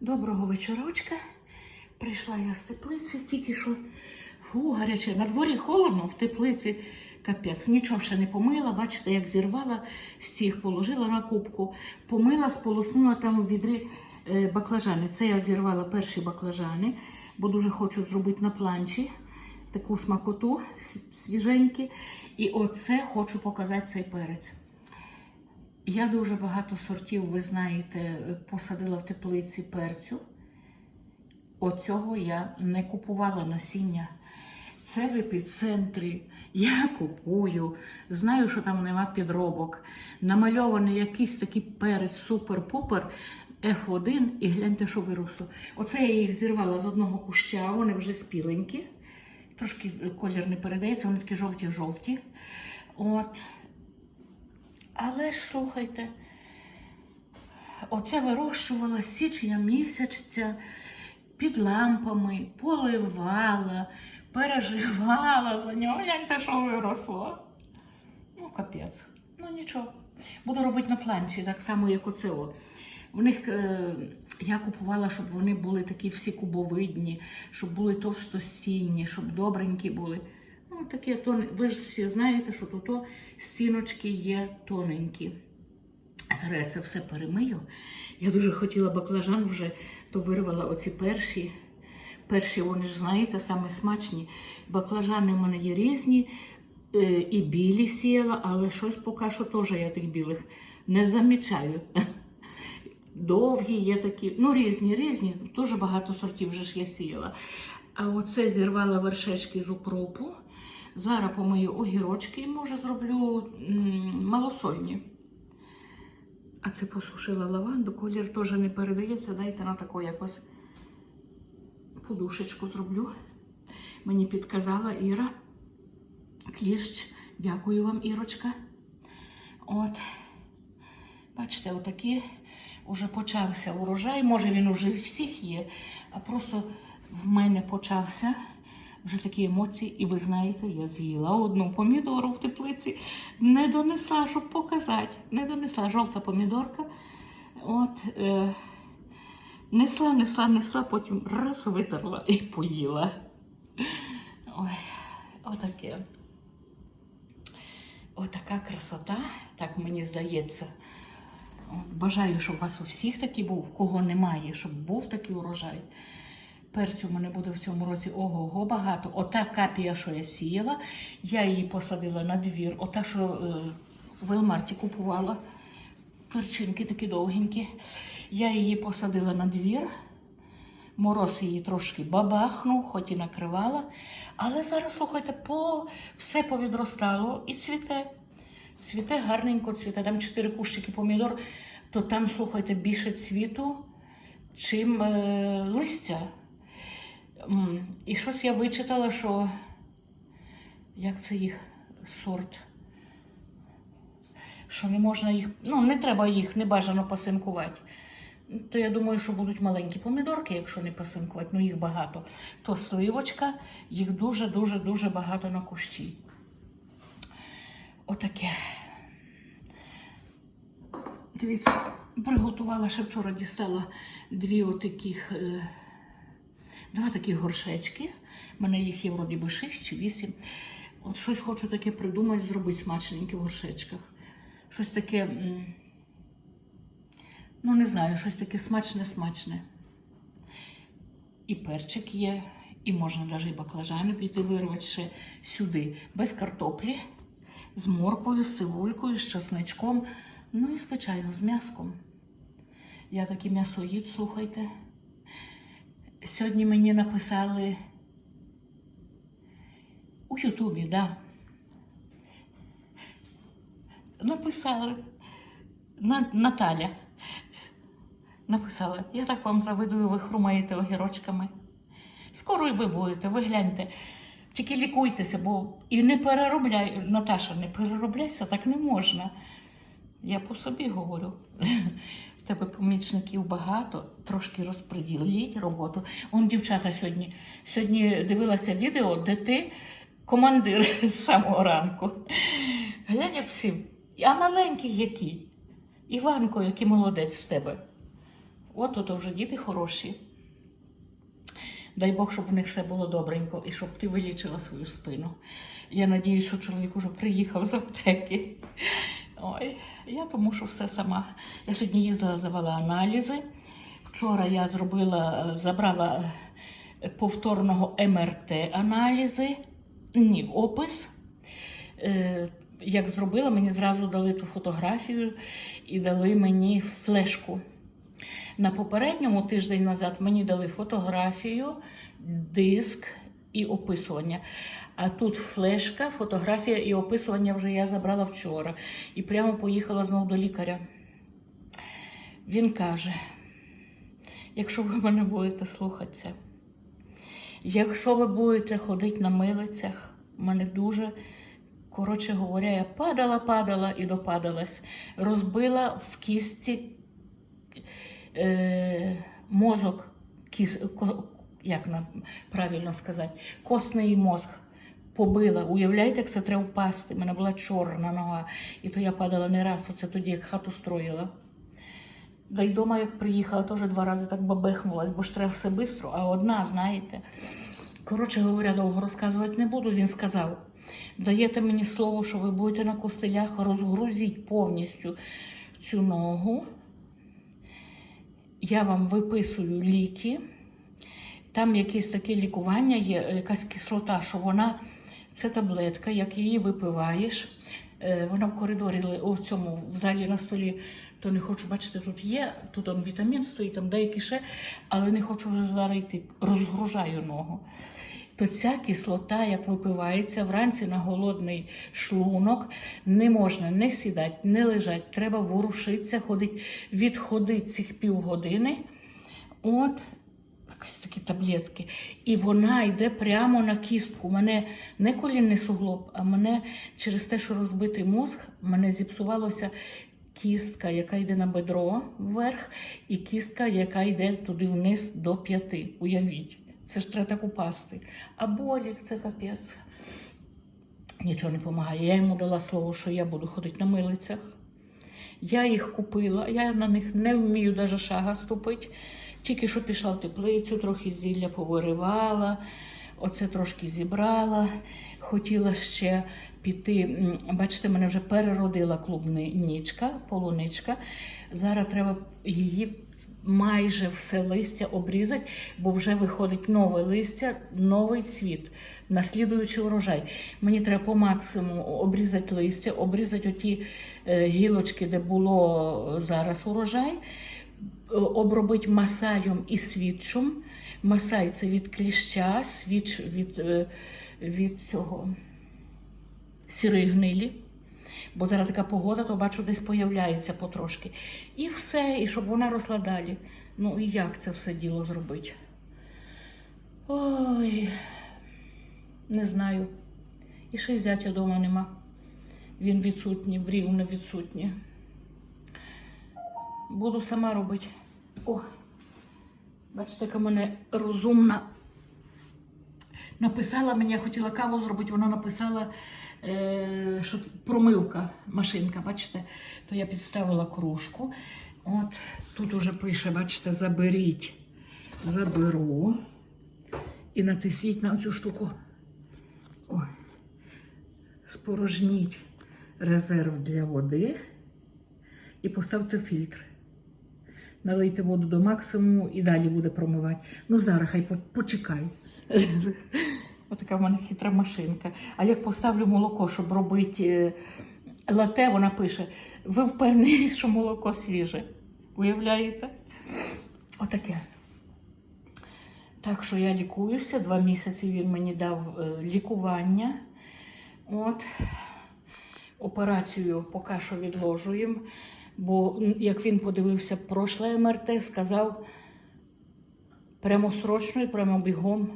Доброго вечорочка. Прийшла я з теплиці, тільки що фу, гаряче. На дворі холодно, в теплиці капець. Нічого ще не помила. Бачите, як зірвала цих, положила на кубку, помила, сполоснула там у відри е, баклажани. Це я зірвала перші баклажани, бо дуже хочу зробити на планчі таку смакоту с- свіженькі. І оце хочу показати цей перець. Я дуже багато сортів, ви знаєте, посадила в теплиці перцю. Оцього я не купувала насіння. Це в епіцентрі. Я купую. Знаю, що там нема підробок. Намальований якийсь такий перець супер-пупер F1 і гляньте, що виросло. Оце я їх зірвала з одного куща, вони вже спіленькі. Трошки колір не передається, вони такі жовті-жовті. От. Але ж слухайте, оце вирощувала січня місяця під лампами, поливала, переживала за нього. Гляньте, що виросло. Ну, капець. Ну нічого. Буду робити на планчі, так само, як оце. О. В них е, я купувала, щоб вони були такі всі кубовидні, щоб були товстостінні, щоб добренькі були. Ну, таке тон... Ви ж всі знаєте, що тут стіночки є тоненькі. Зараз я це все перемию. Я дуже хотіла баклажан вже, то вирвала оці перші. Перші, вони ж знаєте, саме смачні. Баклажани в мене є різні, е, і білі сіяла, але щось поки що теж я тих білих не замічаю. Довгі є такі, ну різні, різні, дуже багато сортів вже ж я сіяла. А оце зірвала вершечки з укропу. Зараз помию огірочки і може зроблю малосольні. А це посушила лаванду, колір теж не передається. Дайте на таку якось подушечку зроблю. Мені підказала Іра. Кліщ. Дякую вам, Ірочка. От. Бачите, отакі вже почався урожай. Може він уже всіх є, а просто в мене почався вже такі емоції, і ви знаєте, я з'їла одну помідору в теплиці, не донесла, щоб показати. Не донесла жовта помідорка. От, е, несла, несла, несла, потім раз витерла і поїла. Ой, отаке. Отака красота, так мені здається. Бажаю, щоб у вас у всіх такий був, кого немає, щоб був такий урожай. Перцю мене буде в цьому році ого-го багато. Ота капія, що я сіяла, я її посадила на двір. Ота, що е, в Велмарті купувала. Перчинки такі довгенькі. Я її посадила на двір. Мороз її трошки бабахнув, хоч і накривала. Але зараз, слухайте, по... все повідростало і цвіте. Цвіте гарненько цвіте. Там чотири кущики помідор, то там, слухайте, більше цвіту, чим е, листя. І щось я вичитала, що як це їх сорт. Що не можна їх, ну не треба їх не бажано пасинкувати. То я думаю, що будуть маленькі помідорки, якщо не пасинкувати, ну їх багато. То сливочка, їх дуже-дуже дуже багато на кущі. Отаке. Дивіться, приготувала ще вчора дістала дві отаких, е, два такі горшечки. У мене їх є вроді би 6 чи 8. От щось хочу таке придумати, зробити смачненьке в горшечках. Щось таке, ну не знаю, щось таке смачне-смачне. І перчик є, і можна навіть і баклажани піти вирвати ще сюди. Без картоплі, з морквою, з цибулькою, з часничком. Ну і, звичайно, з м'яском. Я такий м'ясоїд, слухайте. Сьогодні мені написали у Ютубі, да. Написали Наталя. Написала, я так вам завидую, ви хрумаєте огірочками. Скоро і ви будете, ви гляньте. Тільки лікуйтеся, бо і не переробляй, Наташа, не переробляйся, так не можна. Я по собі говорю. Тебе помічників багато, трошки розподіліть роботу. Он дівчата сьогодні. Сьогодні дивилася відео, де ти командир з самого ранку. Глянь, як всі. А маленький який. Іванко, який молодець в тебе. От то вже діти хороші. Дай Бог, щоб у них все було добренько і щоб ти вилічила свою спину. Я надіюсь, що чоловік уже приїхав з аптеки. Ой, я тому що все сама. Я сьогодні їздила, здавала аналізи. Вчора я зробила, е, забрала е, повторного МРТ аналізи, ні, опис. Е, Як зробила, мені зразу дали ту фотографію і дали мені флешку. На попередньому тиждень назад мені дали фотографію, диск і описування. А тут флешка, фотографія і описування вже я забрала вчора. І прямо поїхала знову до лікаря. Він каже: якщо ви мене будете слухатися, якщо ви будете ходити на милицях, мене дуже, коротше говоря, я падала, падала і допадалась, розбила в кісті е, мозок, кіс, ко, як правильно сказати, костний мозг побила. Уявляєте, як це треба впасти? У мене була чорна нога, і то я падала не раз, оце тоді як хату строїла. Да й дома, як приїхала, теж два рази так бабехнулась, бо ж треба все швидко, а одна, знаєте. Коротше говоря, довго розказувати не буду. Він сказав: даєте мені слово, що ви будете на костелях, розгрузіть повністю цю ногу. Я вам виписую ліки. Там якесь таке лікування є, якась кислота, що вона це таблетка, як її випиваєш. е, Вона в коридорі ли- у цьому в залі на столі. То не хочу бачити, тут є, тут он вітамін стоїть, там деякі ще, але не хочу вже розгружаю ногу. То ця кислота, як випивається вранці на голодний шлунок, не можна не сідати, не лежати, треба ворушитися, ходити, відходити цих півгодини. От, якісь такі таблетки. І вона йде прямо на кістку. Мене не колінний суглоб, а мене через те, що розбитий мозг, мене зіпсувалося кістка, яка йде на бедро вверх, і кістка, яка йде туди вниз до п'яти. Уявіть. Це ж треба так упасти. А болі це капець. Нічого не допомагає. Я йому дала слово, що я буду ходити на милицях. Я їх купила, я на них не вмію навіть шага ступити. Тільки що пішла в теплицю, трохи зілля повиривала, оце трошки зібрала. Хотіла ще піти. Бачите, мене вже переродила клубничка, полуничка. Зараз треба її майже все листя обрізати, бо вже виходить нове листя, новий цвіт, наслідуючий урожай. Мені треба по максимуму обрізати листя, обрізати оті е, гілочки, де було зараз урожай, обробити масаєм і свідчом. Масай це від кліща, свіч від, е, від цього сірої гнилі. Бо зараз така погода, то бачу, десь появляється потрошки. І все, і щоб вона росла далі. Ну і як це все діло зробити? Ой, не знаю. І ще й зятя вдома нема. Він відсутній, в Рівне відсутній. Буду сама робити. О, бачите, яка мене розумна. Написала мені, я хотіла каву зробити, вона написала, е, що промивка машинка, бачите, то я підставила кружку. От тут уже пише, бачите, заберіть. Заберу і натисніть на цю штуку. Ой. Спорожніть резерв для води і поставте фільтр. Налийте воду до максимуму і далі буде промивати. Ну, зараз хай по- почекай. Отака в мене хитра машинка. А як поставлю молоко, щоб робити е, лате, вона пише: ви впевнені, що молоко свіже. Уявляєте? Отаке. Так що я лікуюся. Два місяці він мені дав е, лікування. От. Операцію поки що відложуємо. Бо як він подивився прошле МРТ, сказав прямо срочно і прямо бігом.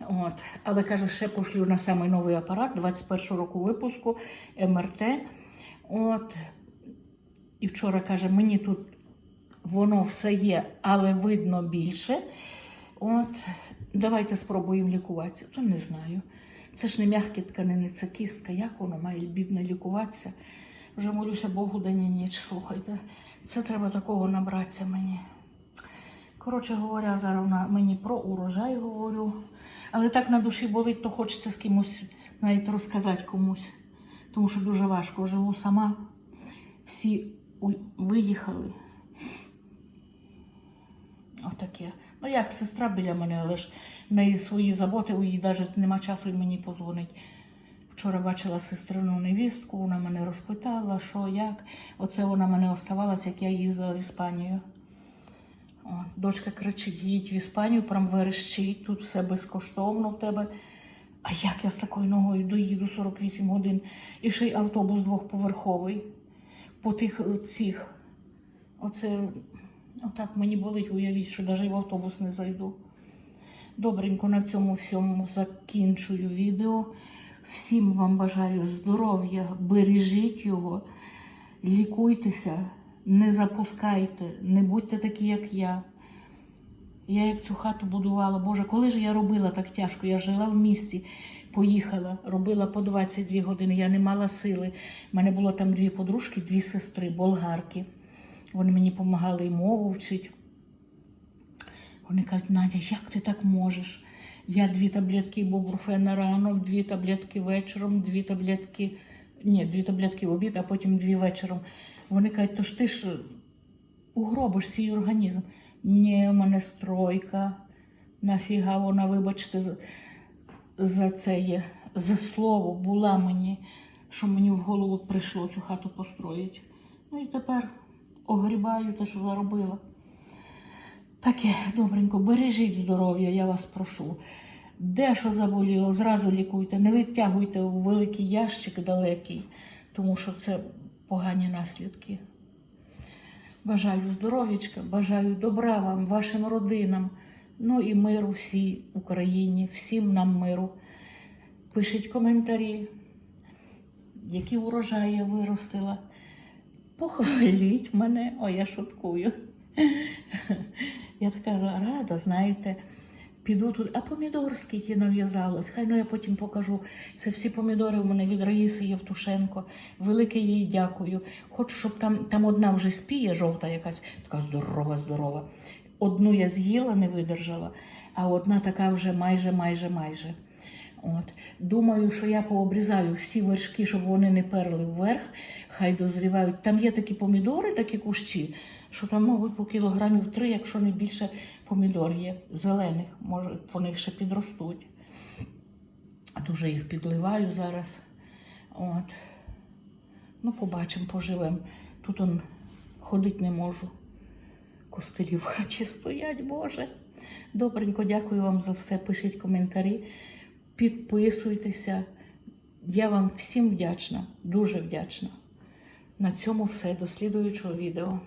От. Але каже, ще пошлю на самий новий апарат 21 року випуску МРТ. От. І вчора каже, мені тут воно все є, але видно більше. От. Давайте спробуємо лікуватися. То не знаю. Це ж не м'які тканини, це кістка. Як воно має бідно лікуватися? Вже молюся Богу день і ніч, слухайте. Це треба такого набратися мені. Коротше говоря, зараз мені про урожай говорю. Але так на душі болить, то хочеться з кимось навіть розказати комусь. Тому що дуже важко живу сама. Всі виїхали. Отаке. Ну як сестра біля мене, але ж в неї свої заботи, у її навіть нема часу і мені позвонить. Вчора бачила сестрину невістку, вона мене розпитала, що, як. Оце вона мене оставалася, як я їздила в Іспанію. О, дочка кричить: їдь в Іспанію, прям верещить, тут все безкоштовно в тебе. А як я з такою ногою доїду 48 годин і ще й автобус двохповерховий по тих е, цих. Оце отак мені болить, уявіть, що навіть в автобус не зайду. Добренько на цьому всьому закінчую відео. Всім вам бажаю здоров'я, бережіть його, лікуйтеся, не запускайте, не будьте такі, як я. Я як цю хату будувала, Боже, коли ж я робила так тяжко? Я жила в місті, поїхала, робила по 22 години, я не мала сили. У мене було там дві подружки, дві сестри, болгарки. Вони мені допомагали і мову вчити. Вони кажуть, Надя, як ти так можеш? Я дві таблетки бобруфена рано, дві таблетки вечором, дві таблетки, ні, дві таблетки в обід, а потім дві вечором. Вони кажуть, то ж ти ж угробиш свій організм. Ні, у мене стройка. Нафіга вона, вибачте, за це є, за слово була мені, що мені в голову прийшло цю хату построїти. Ну і тепер огрібаю те, що заробила. Таке, добренько, бережіть здоров'я, я вас прошу. Де що заболіло, зразу лікуйте, не витягуйте у великий ящик далекий, тому що це погані наслідки. Бажаю здоров'ячка, бажаю добра вам, вашим родинам, ну і миру всій Україні, всім нам миру. Пишіть коментарі, які урожаї я виростила. Похваліть мене, о, я шуткую. Я така рада, знаєте, піду тут, а помідор скільки нав'язалось. Хай ну я потім покажу. Це всі помідори в мене від Раїси Євтушенко. Велике їй дякую. Хочу, щоб там, там одна вже спіє, жовта якась, така здорова, здорова. Одну я з'їла, не видержала, а одна така вже майже, майже, майже. От. Думаю, що я пообрізаю всі вершки, щоб вони не перли вверх, хай дозрівають. Там є такі помідори, такі кущі, що там, мабуть, по кілограмів три, якщо не більше помідор є зелених. Може, вони ще підростуть. Дуже їх підливаю зараз. От. Ну, побачимо, поживемо. Тут он ходити не можу. Костелі в хаті стоять, Боже. Добренько, дякую вам за все. Пишіть коментарі, підписуйтеся. Я вам всім вдячна, дуже вдячна. На цьому все. До слідуючого відео.